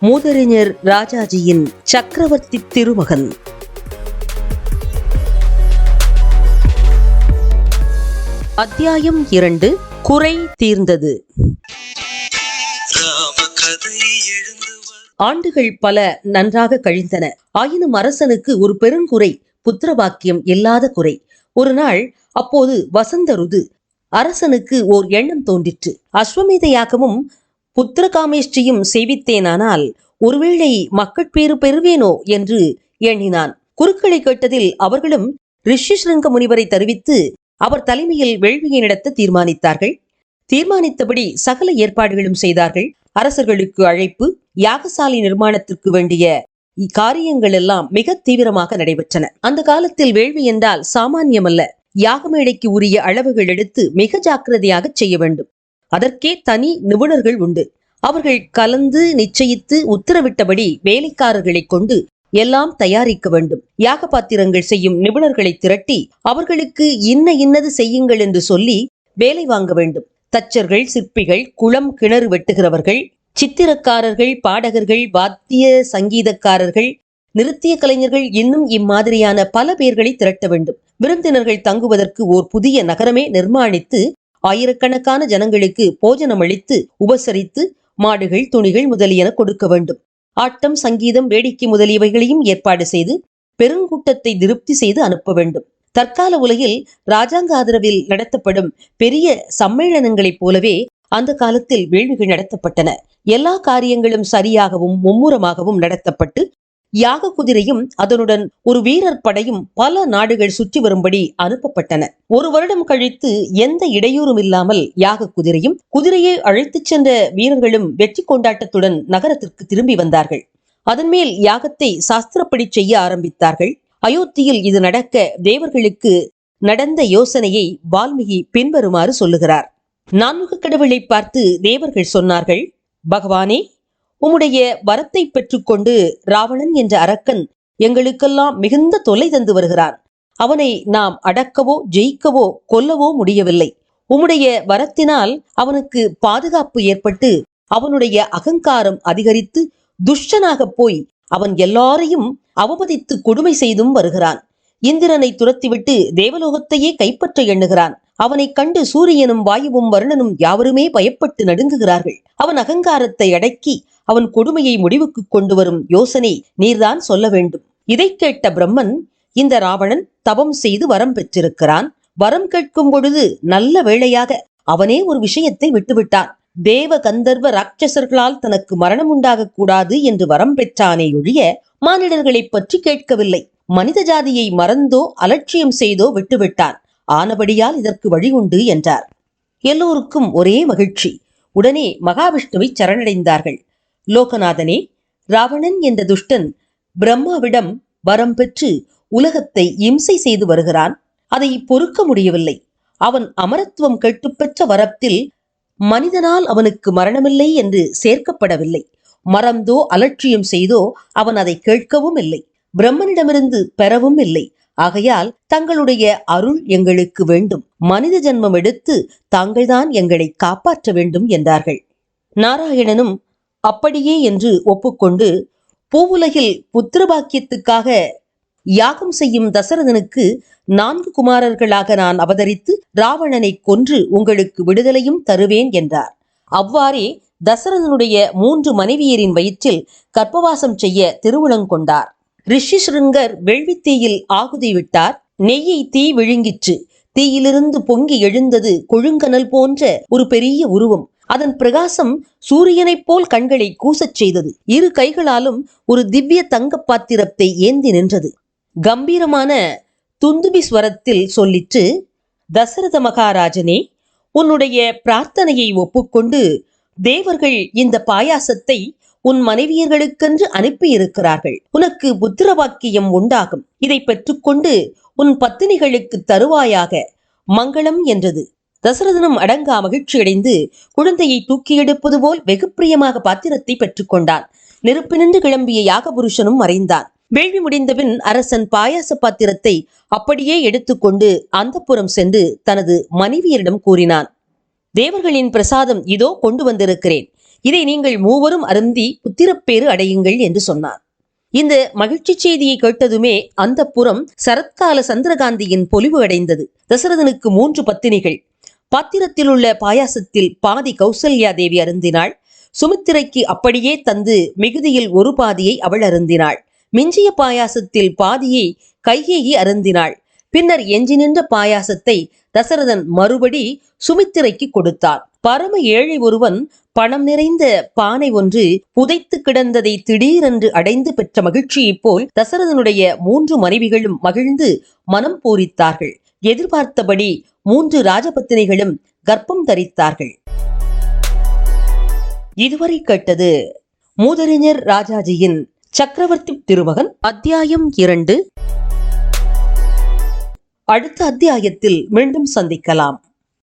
மூதறிஞர் ராஜாஜியின் சக்கரவர்த்தி திருமகன். அத்தியாயம் இரண்டு குறை தீர்ந்தது. ஆண்டுகள் பல நன்றாக கழிந்தன. ஆயினும் அரசனுக்கு ஒரு பெருங்குறை புத்திரபாக்கியம் இல்லாத குறை. ஒரு நாள் அப்போது வசந்த ருது. அரசனுக்கு ஓர் எண்ணம் தோன்றிற்று. அஸ்வமேத யாகமும் புத்திரகாமேஷ்டியும் செய்வித்தேனானால் ஒருவேளை மக்கட்பேறு பெறுவேனோ என்று எண்ணினான். குருக்களை கேட்டதில் அவர்களும் ரிஷிஸ்ருங்க முனிவரை தெரிவித்து அவர் தலைமையில் வேள்வியை நடத்த தீர்மானித்தார்கள். தீர்மானித்தபடி சகல ஏற்பாடுகளும் செய்தார்கள். அரசர்களுக்கு அழைப்பு யாகசாலை நிர்மாணத்திற்கு வேண்டிய இக்காரியங்கள் எல்லாம் மிக தீவிரமாக நடைபெற்றன. அந்த காலத்தில் வேள்வி என்றால் சாமானியமல்ல. யாகமேடைக்கு உரிய அளவுகள் எடுத்து மிக ஜாக்கிரதையாக செய்ய வேண்டும். அதற்கே தனி நிபுணர்கள் உண்டு. அவர்கள் கலந்து நிச்சயித்து உத்தரவிட்டபடி வேலைக்காரர்களை கொண்டு எல்லாம் தயாரிக்க வேண்டும். யாக பாத்திரங்கள் செய்யும் நிபுணர்களை திரட்டி அவர்களுக்கு இன்ன இன்னது செய்யுங்கள் என்று சொல்லி வேலை வாங்க வேண்டும். தச்சர்கள் சிற்பிகள் குளம் கிணறு வெட்டுகிறவர்கள் சித்திரக்காரர்கள் பாடகர்கள் வாத்திய சங்கீதக்காரர்கள் நிறுத்திய கலைஞர்கள் இன்னும் இம்மாதிரியான பல பேர்களை திரட்ட வேண்டும். விருந்தினர்கள் தங்குவதற்கு ஓர் புதிய நகரமே நிர்மாணித்து ஆயிரக்கணக்கான ஜனங்களுக்கு போஜனம் அளித்து உபசரித்து மாடுகள் துணிகள் முதலியன கொடுக்க வேண்டும். ஆட்டம் சங்கீதம் வேடிக்கை முதலியவைகளையும் ஏற்பாடு செய்து பெருங்கூட்டத்தை திருப்தி செய்து அனுப்ப வேண்டும். தற்கால உலகில் ராஜாங்க ஆதரவில் நடத்தப்படும் பெரிய சம்மேளனங்களைப் போலவே அந்த காலத்தில் வேள்விகள் நடத்தப்பட்டன. எல்லா காரியங்களும் சரியாகவும் மும்முரமாகவும் நடத்தப்பட்டு யாக குதிரையும் அதனுடன் ஒரு வீரர் படையும் பல நாடுகள் சுற்றி வரும்படி அனுப்பப்பட்டன. ஒரு வருடம் கழித்து எந்த இடையூறும் இல்லாமல் யாக குதிரையும் குதிரையை அழைத்துச் சென்ற வீரர்களும் வெற்றி கொண்டாட்டத்துடன் நகரத்திற்கு திரும்பி வந்தார்கள். அதன்மேல் யாகத்தை சாஸ்திரப்படி செய்ய ஆரம்பித்தார்கள். அயோத்தியில் இது நடக்க தேவர்களுக்கு நடந்த யோசனையை வால்மீகி பின்வருமாறு சொல்லுகிறார். நான்முக கடவுளை பார்த்து தேவர்கள் சொன்னார்கள் பகவானே உம்முடைய வரத்தை பெற்றுக்கொண்டு ராவணன் என்ற அரக்கன் எங்களுக்கெல்லாம் மிகுந்த தொல்லை தந்து வருகிறான் அவனை நாம் அடக்கவோ ஜெயிக்கவோ கொல்லவோ முடியவில்லை. உம்முடைய வரத்தினால் அவனுக்கு பாதுகாப்பு ஏற்பட்டு அவனுடைய அகங்காரம் அதிகரித்து துஷ்டனாக போய் அவன் எல்லாரையும் அவமதித்து கொடுமை செய்தும் வருகிறான். இந்திரனை துரத்திவிட்டு தேவலோகத்தையே கைப்பற்ற எண்ணுகிறான். அவனை கண்டு சூரியனும் வாயுவும் வருணனும் யாவருமே பயப்பட்டு நடுங்குகிறார்கள். அவன் அகங்காரத்தை அடக்கி அவன் கொடுமையை முடிவுக்கு கொண்டு வரும் யோசனை நீர்தான் சொல்ல வேண்டும். இதைக் கேட்ட பிரம்மன் இந்த ராவணன் தவம் செய்து வரம் பெற்றிருக்கிறான். வரம் கேட்கும் பொழுது நல்ல வேளையாக அவனே ஒரு விஷயத்தை விட்டுவிட்டான். தேவ கந்தர்வ ராட்சசர்களால் தனக்கு மரணம் உண்டாக கூடாது என்று வரம் பெற்றானே ஒழிய மானிடர்களைப் பற்றி கேட்கவில்லை. மனித ஜாதியை மறந்தோ அலட்சியம் செய்தோ விட்டுவிட்டான். ஆனபடியால் இதற்கு வழி உண்டு என்றார். எல்லோருக்கும் ஒரே மகிழ்ச்சி. உடனே மகாவிஷ்ணுவை சரணடைந்தார்கள். லோகநாதனே ராவணன் என்ற துஷ்டன் பிரம்மாவிடம் வரம் பெற்று உலகத்தை இம்சை செய்து வருகிறான். அதை பொறுக்க முடியவில்லை. அவன் அமரத்துவம் கெட்டுப்பெற்ற வரத்தில் மனிதனால் அவனுக்கு மரணமில்லை என்று சேர்க்கப்படவில்லை. மறந்தோ அலட்சியம் செய்தோ அவன் அதை கேட்கவும் இல்லை. பிரம்மனிடமிருந்து பெறவும் இல்லை. ஆகையால் தங்களுடைய அருள் எங்களுக்கு வேண்டும். மனித ஜென்மம் எடுத்து தாங்கள்தான் எங்களை காப்பாற்ற வேண்டும் என்றார்கள். நாராயணனும் அப்படியே என்று ஒப்புக்கொண்டு பூவுலகில் புத்திரபாக்கியத்துக்காக யாகம் செய்யும் தசரதனுக்கு நான்கு குமாரர்களாக நான் அவதரித்து ராவணனை கொன்று உங்களுக்கு விடுதலையும் தருவேன் என்றார். அவ்வாறே தசரதனுடைய மூன்று மனைவியரின் வயிற்றில் கர்ப்பவாசம் செய்ய திருவுளங்கொண்டார் ரிஷி ஸ்ருங்கர் வெள்வித்தீயில் ஆகுதி விட்டார். நெய்யை தீ விழுங்கிற்று. தீயிலிருந்து பொங்கி எழுந்தது கொழுங்கனல் போன்ற ஒரு பெரிய உருவம். அதன் பிரகாசம் சூரியனைப் போல் கண்களை கூசச் செய்தது. இரு கைகளாலும் ஒரு திவ்ய தங்கப் பாத்திரத்தை ஏந்தி நின்றது. கம்பீரமான துந்துபி ஸ்வரத்தில் சொல்லிற்று தசரத மகாராஜனே உன்னுடைய பிரார்த்தனையை ஒப்புக்கொண்டு தேவர்கள் இந்த பாயாசத்தை உன் மனைவியர்களுக்கென்று அனுப்பியிருக்கிறார்கள். உனக்கு புத்திரவாக்கியம் உண்டாகும். இதை பெற்றுக்கொண்டு உன் பத்தினிகளுக்கு தருவாயாக மங்களம் என்றது. தசரதனும் அடங்கா மகிழ்ச்சியடைந்து குழந்தையை தூக்கி எடுப்பது போல் வெகு பிரியமாக பாத்திரத்தை பெற்றுக்கொண்டான் நெருப்பினின்று கிளம்பிய யாகபுருஷனும் மறைந்தான். வேள்வி முடிந்தபின் அரசன் பாயாச பாத்திரத்தை அப்படியே எடுத்துக்கொண்டு அந்தப்புறம் சென்று தனது மனைவியரிடம் கூறினான் தேவர்களின் பிரசாதம் இதோ கொண்டு வந்திருக்கிறேன். இதை நீங்கள் மூவரும் அருந்தி புத்திரப்பேறு அடையுங்கள் என்று சொன்னார். இந்த மகிழ்ச்சி செய்தியை கேட்டதுமே அந்த புறம் சரத்கால சந்திரகாந்தியின் பொலிவு அடைந்தது. தசரதனுக்கு மூன்று பத்தினிகள். பாத்திரத்தில் உள்ள பாயாசத்தில் பாதி கௌசல்யா தேவி அருந்தினாள். சுமித்திரைக்கு அப்படியே தந்து மிகுதியில் ஒரு பாதியை அவள் அருந்தினாள். மிஞ்சிய பாயாசத்தில் பாதியை கைகேயி அருந்தினாள். பின்னர் எஞ்சி நின்ற பாயாசத்தை தசரதன் மறுபடி சுமித்திரைக்கு கொடுத்தார். பரம ஏழை ஒருவன் பணம் நிறைந்த பானை ஒன்று புதைத்து கிடந்ததை திடீரென்று அடைந்து பெற்ற மகிழ்ச்சியைப் போல் தசரதனுடைய மூன்று மனைவிகளும் மகிழ்ந்து மனம் பூரித்தார்கள். எதிர்பார்த்தபடி மூன்று ராஜபத்தினிகளும் கர்ப்பம் தரித்தார்கள். இதுவரை கேட்டது மூதறிஞர் ராஜாஜியின் சக்கரவர்த்தி திருமகன் அத்தியாயம் இரண்டு. அடுத்த அத்தியாயத்தில் மீண்டும் சந்திக்கலாம்.